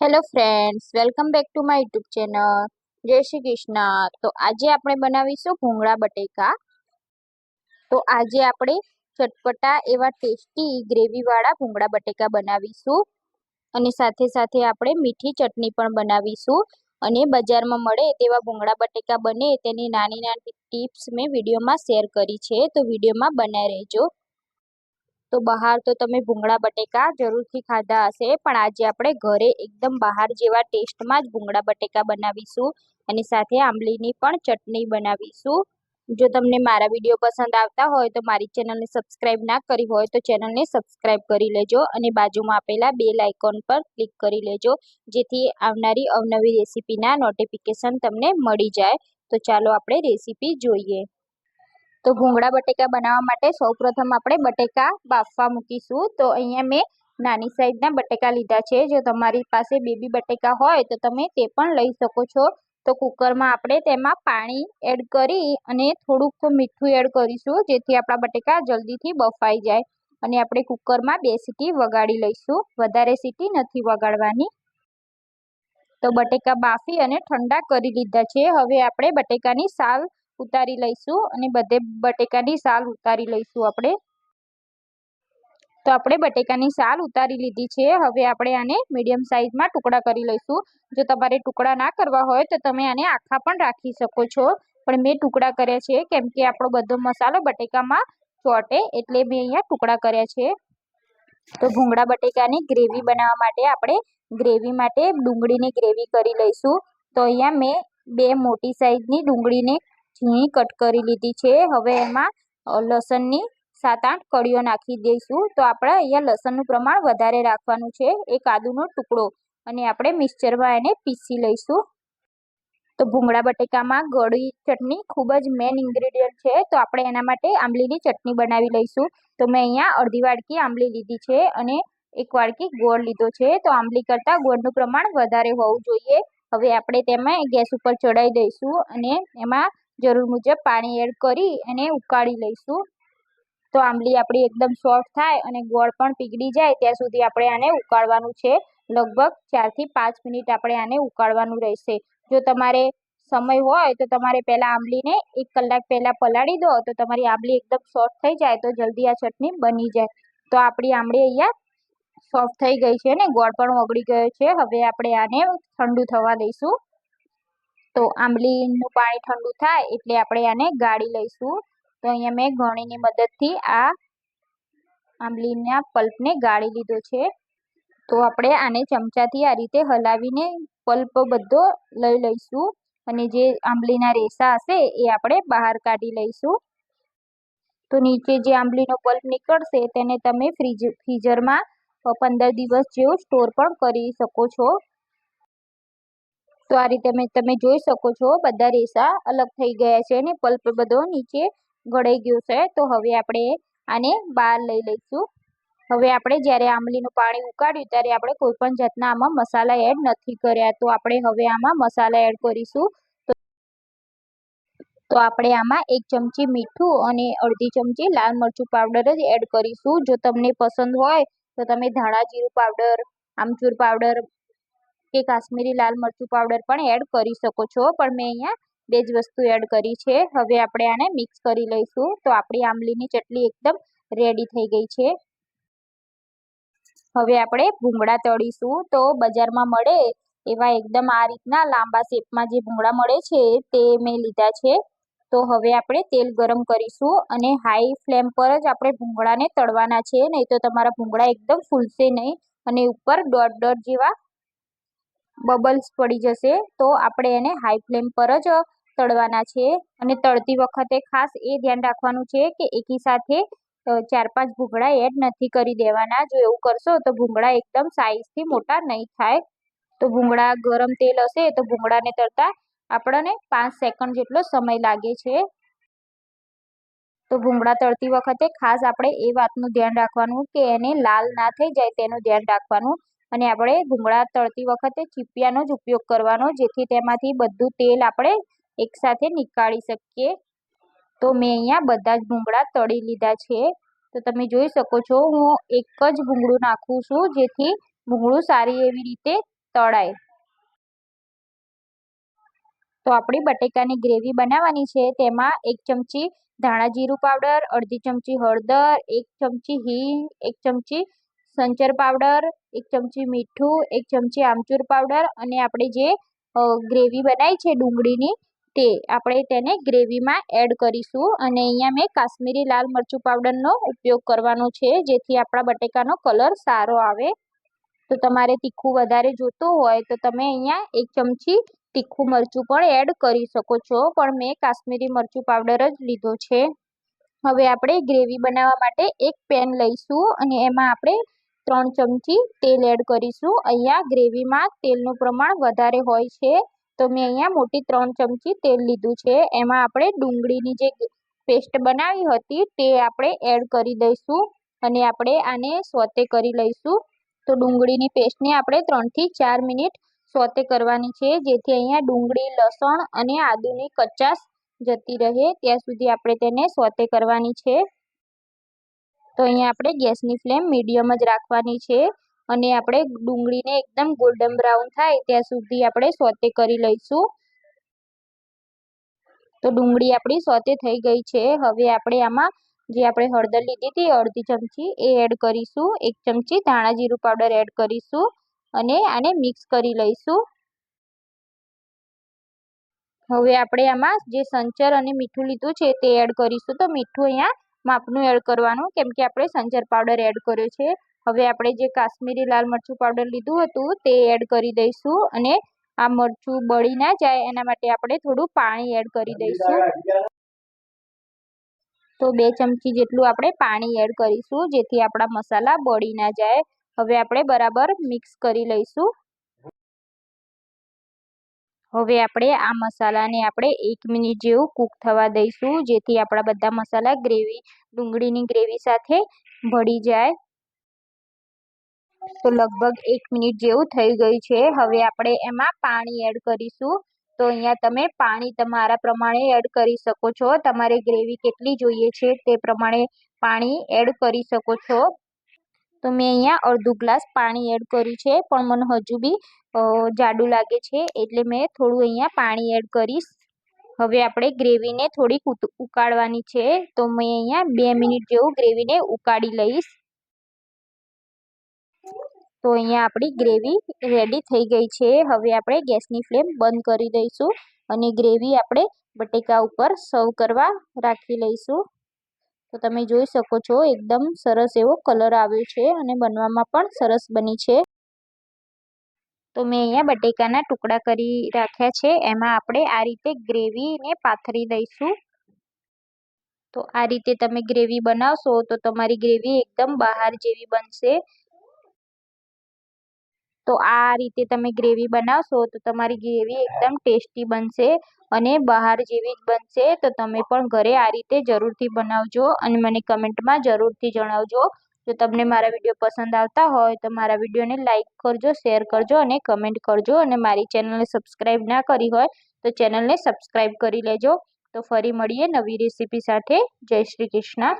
Hello friends welcome back to my YouTube channel જય શ્રી કૃષ્ણ તો આજે આપણે બનાવીશું ભૂંગળા બટેકા. તો આજે આપણે ચટપટા એવા ટેસ્ટી ગ્રેવીવાળા ભૂંગળા બટેકા બનાવીશું. અને સાથે સાથે આપણે મીઠી ચટણી પણ બનાવીશું. અને બજારમાં મળે તેવા ભૂંગળા બટેકા બને તેની નાની નાની ટિપ્સ મેં વિડીયોમાં શેર કરી છે. તો વિડીયોમાં બનાવી રહેજો. તો બહાર તો તમે ભૂંગળા બટેકા જરૂરથી ખાધા હશે, પણ આજે આપણે ઘરે એકદમ બહાર જેવા ટેસ્ટમાં જ ભૂંગળા બટેકા બનાવીશું. અને સાથે આંબલીની પણ ચટણી બનાવીશું. જો તમને મારા વીડિયો પસંદ આવતા હોય તો મારી ચેનલને સબસ્ક્રાઈબ ના કરી હોય તો ચેનલને સબસ્ક્રાઈબ કરી લેજો અને બાજુમાં આપેલા બે લાઇકોન પર ક્લિક કરી લેજો, જેથી આવનારી અવનવી રેસીપીના નોટિફિકેશન તમને મળી જાય. તો ચાલો આપણે રેસીપી જોઈએ. તો ભૂંગળા બટેકા બનાવવા માટે સૌપ્રથમ આપણે બટેકા બાફવા મૂકીશું. તો અહીંયા મેં નાની સાઈઝના બટેકા લીધા છે. જો તમારી પાસે બેબી બટેકા હોય તો તમે તે પણ લઈ શકો છો. તો કુકરમાં આપણે તેમાં પાણી એડ કરી અને થોડુંક મીઠું એડ કરીશું, જેથી આપણા બટેકા જલ્દીથી બફાઈ જાય. અને આપણે કુકરમાં બે સીટી વગાડી લઈશું. વધારે સીટી નથી વગાડવાની. તો બટેકા બાફી અને ઠંડા કરી લીધા છે. હવે આપણે બટેકાની સાલ ઉતારી લઈશું અને બધે બટેકાની સાલ ઉતારી લઈશું આપણે. તો આપણે બટેકાની સાલ ઉતારી લીધી છે. હવે આપણે આને મીડિયમ સાઇઝમાં ટુકડા કરી લઈશું. જો તમારે ટુકડા ના કરવા હોય તો તમે આને આખા પણ રાખી શકો છો. પણ મેં ટુકડા કર્યા છે કેમ કે આપણો બધો મસાલો બટેકામાં ચોટે એટલે મેં અહીંયા ટુકડા કર્યા છે. તો ભૂંગળા બટેકાની ગ્રેવી બનાવવા માટે આપણે ગ્રેવી માટે ડુંગળીની ગ્રેવી કરી લઈશું. તો અહીંયા મેં બે મોટી સાઈઝની ડુંગળીને ઝીણી કટ કરી લીધી છે. હવે એમાં લસણની સાત આઠ કળીઓ નાખી દઈશું. તો આપણે અહીંયા લસણનું પ્રમાણ વધારે રાખવાનું છે. એક આદુનો ટુકડો. અને આપણે મિક્સચરમાં એને પીસી લઈશું. તો ભૂંગળા બટેકામાં ગળી ચટણી ખૂબ જ મેન ઇન્ગ્રેડિયન્ટ છે. તો આપણે એના માટે આંબલીની ચટણી બનાવી લઈશું. તો મેં અહીંયા અડધી વાડકી આંબલી લીધી છે અને એક વાડકી ગોળ લીધો છે. તો આંબલી કરતાં ગોળનું પ્રમાણ વધારે હોવું જોઈએ. હવે આપણે તેમાં ગેસ ઉપર ચડાવી દઈશું અને એમાં જરૂર મુજબ પાણી એડ કરી અને ઉકાળી લઈશું. તો આંબલી આપણી એકદમ સોફ્ટ થાય અને ગોળ પણ પીગળી જાય ત્યાં સુધી આપણે આને ઉકાળવાનું છે. લગભગ ચારથી પાંચ મિનિટ આપણે આને ઉકાળવાનું રહેશે. જો તમારે સમય હોય તો તમારે પહેલાં આંબલીને એક કલાક પહેલાં પલાળી દો તો તમારી આંબલી એકદમ સોફ્ટ થઈ જાય તો જલ્દી આ ચટણી બની જાય. તો આપણી આંબળી અહીંયા સોફ્ટ થઈ ગઈ છે ને ગોળ પણ ઓગળી ગયો છે. હવે આપણે આને ઠંડુ થવા દઈશું. તો આંબલીનું પાણી ઠંડુ થાય એટલે આપણે આને ગાળી લઈશું. તો અહીંયા મેં ઘણીની મદદથી આ આંબલીના પલ્પને ગાળી લીધો છે. તો આપણે આને ચમચાથી આ રીતે હલાવીને પલ્પ બધો લઈ લઈશું અને જે આંબલીના રેસા હશે એ આપણે બહાર કાઢી લઈશું. તો નીચે જે આંબલીનો પલ્પ નીકળશે તેને તમે ફ્રીજ, ફ્રીઝરમાં પંદર દિવસ જેવું સ્ટોર પણ કરી શકો છો. તો આ રીતે તમે જોઈ શકો છો, બધા રેસા અલગ થઈ ગયા છે અને પલ્પ બધો નીચે ગળાઈ ગયો છે. તો હવે આપણે આને બહાર લઈ લઈશું. હવે આપણે જ્યારે આંબલીનું પાણી ઉકાળ્યું ત્યારે આપણે કોઈ પણ જાતના આમાં મસાલા એડ નથી કર્યા. તો આપણે હવે આમાં મસાલા એડ કરીશું. તો આપણે આમાં એક ચમચી મીઠું અને અડધી ચમચી લાલ મરચું પાવડર જ એડ કરીશું. જો તમને પસંદ હોય તો તમે ધાણા જીરું પાવડર, આમચૂર પાવડર કે કાશ્મીરી લાલ મરચું પાવડર પણ એડ કરી શકો છો. પણ મેં અહીંયા બે જ વસ્તુ એડ કરી છે. હવે આપણે આને મિક્સ કરી લઈશું. તો આપણી આંબલીની ચટણી એકદમ રેડી થઈ ગઈ છે. હવે આપણે ભૂંગળા તળીશું. તો બજારમાં મળે એવા એકદમ આ રીતના લાંબા શેપમાં જે ભૂંગળા મળે છે તે મેં લીધા છે. તો હવે આપણે તેલ ગરમ કરીશું અને હાઈ ફ્લેમ પર જ આપણે ભૂંગળાને તળવાના છે. નહીં તો તમારા ભૂંગળા એકદમ ફૂલશે નહીં અને ઉપર દોઢ દોઢ જેવા બબલ્સ પડી જશે, તો આપણે એને હાઈ ફ્લેમ પર જ તળવાના છે. અને તળતી વખતે ખાસ એ ધ્યાન રાખવાનું છે કે એકી સાથે ચાર પાંચ ભૂંગળા એડ નથી કરી દેવાના. જો એવું કરશો તો ભૂંગળા એકદમ સાઇઝથી મોટા નહીં થાય. તો ભૂંગળા ગરમ તેલ હશે તો ભૂંગળાને તળતા આપણને પાંચ સેકન્ડ જેટલો સમય લાગે છે. તો ભૂંગળા તળતી વખતે ખાસ આપણે એ વાતનું ધ્યાન રાખવાનું કે એને લાલ ના થઈ જાય તેનું ધ્યાન રાખવાનું. અને આપણે ભૂંગળા તળતી વખતે ચીપિયાનો જ ઉપયોગ કરવાનો, જેથી તેમાંથી બધું તેલ આપણે એકસાથે નીકાળી શકીએ. તો મેં અહીંયા બધા જ ભૂંગળા તળી લીધા છે. તો તમે જોઈ શકો છો, હું એક જ ભૂંગળું નાખું છું, જેથી ભૂંગળું સારી એવી રીતે તળાય. તો આપણી બટેકાની ગ્રેવી બનાવવાની છે. તેમાં એક ચમચી ધાણા જીરું પાવડર, અડધી ચમચી હળદર, એક ચમચી હિંગ, એક ચમચી સંચર પાવડર, એક ચમચી મીઠું, એક ચમચી આમચૂર પાવડર અને આપણે જે ગ્રેવી બનાવી છે ડુંગળીની તે આપણે તેને ગ્રેવીમાં એડ કરીશું. અને અહીંયા મેં કાશ્મીરી લાલ મરચું પાવડરનો ઉપયોગ કરવાનો છે, જેથી આપણા બટેકાનો કલર સારો આવે. તો તમારે તીખું વધારે જોતું હોય તો તમે અહીંયા એક ચમચી તીખું મરચું પણ એડ કરી શકો છો. પણ મેં કાશ્મીરી મરચું પાવડર જ લીધો છે. હવે આપણે ગ્રેવી બનાવવા માટે એક પેન લઈશું અને એમાં આપણે ત્રણ ચમચી તેલ એડ કરીશું. અહીંયા ગ્રેવીમાં તેલનું પ્રમાણ વધારે હોય છે. તો મેં અહીંયા મોટી ત્રણ ચમચી તેલ લીધું છે. એમાં આપણે ડુંગળીની જે પેસ્ટ બનાવી હતી તે આપણે એડ કરી દઈશું અને આપણે આને સોતે કરી લઈશું. તો ડુંગળીની પેસ્ટને આપણે ત્રણથી ચાર મિનિટ સોતે કરવાની છે. જેથી અહીંયા ડુંગળી, લસણ અને આદુની કચાશ જતી રહે. ત્યાં સુધી આપણે તેને સોતે કરવાની છે. તો અહીંયા આપણે ગેસની ફ્લેમ મીડિયમ જ રાખવાની છે અને આપણે ડુંગળીને એકદમ ગોલ્ડન બ્રાઉન થાય ત્યાં સુધી આપણે સોતે કરી લઈશું. તો ડુંગળી આપણી સોતે થઈ ગઈ છે. હવે આપણે આમાં જે આપણે હળદર લીધી હતી અડધી ચમચી એ એડ કરીશું. એક ચમચી ધાણા જીરું પાવડર એડ કરીશું અને આને મિક્સ કરી લઈશું. હવે આપણે આમાં જે સંચર અને મીઠું લીધું છે તે એડ કરીશું. તો મીઠું અહીંયા માપનું એડ કરવાનું, કેમ કે આપણે સંજર પાવડર એડ કર્યો છે. હવે આપણે જે કાશ્મીરી લાલ મરચું પાવડર લીધું હતું, તે એડ કરી દઈશું અને આ મરચું બળી ના જાય, એના માટે આપણે થોડું પાણી એડ કરી દઈશું. તો બે ચમચી જેટલું આપણે પાણી એડ કરીશું, જેથી આપણા મસાલા બળી ના જાય. હવે આપણે બરાબર મિક્સ કરી લઈશું. હવે આપણે આ મસાલાને આપણે એક મિનિટ જેવું કૂક થવા દઈશું, જેથી આપણા બધા મસાલા ગ્રેવી, ડુંગળીની ગ્રેવી સાથે ભળી જાય. તો લગભગ એક મિનિટ જેવું થઈ ગયું છે. હવે આપણે એમાં પાણી એડ કરીશું. તો અહીંયા તમે પાણી તમારા પ્રમાણે એડ કરી શકો છો. તમારે ગ્રેવી કેટલી જોઈએ છે તે પ્રમાણે પાણી એડ કરી શકો છો. તો મેં અહીંયા અડધું ગ્લાસ પાણી એડ કર્યું છે, પણ મને હજુ બી જાડું લાગે છે એટલે મેં થોડું અહીંયા પાણી એડ કરીશ. હવે આપણે ગ્રેવીને થોડીક ઉકાળવાની છે તો મેં અહીંયા બે મિનિટ જેવું ગ્રેવીને ઉકાળી લઈશ. તો અહીંયા આપણી ગ્રેવી રેડી થઈ ગઈ છે. હવે આપણે ગેસની ફ્લેમ બંધ કરી દઈશું અને ગ્રેવી આપણે બટેકા ઉપર સર્વ કરવા રાખી લઈશું. તો તમે જોઈ શકો છો, એકદમ સરસ એવો કલર આવ્યો છે અને બનવામાં પણ સરસ બની છે. તો મેં અહીંયા બટેકાના ટુકડા કરી રાખ્યા છે. એમાં આપણે આ રીતે ગ્રેવીને પાથરી દઈશું. તો આ રીતે તમે ગ્રેવી બનાવશો તો તમારી ગ્રેવી એકદમ બહાર જેવી બનશે. તો આ રીતે તમે ગ્રેવી બનાવશો તો તમારી ગ્રેવી એકદમ ટેસ્ટી બનશે અને બહાર જેવી જ બનશે. તો તમે પણ ઘરે આ રીતે જરૂરથી બનાવજો અને મને કમેન્ટમાં જરૂરથી જણાવજો. જો તમને મારા વીડિયો પસંદ આવતા હોય તો મારા વિડીયોને લાઇક કરજો, શેર કરજો અને કમેન્ટ કરજો અને મારી ચેનલને સબસ્ક્રાઈબ ના કરી હોય તો ચેનલને સબસ્ક્રાઈબ કરી લેજો. તો ફરી મળીએ નવી રેસીપી સાથે. જય શ્રી કૃષ્ણ.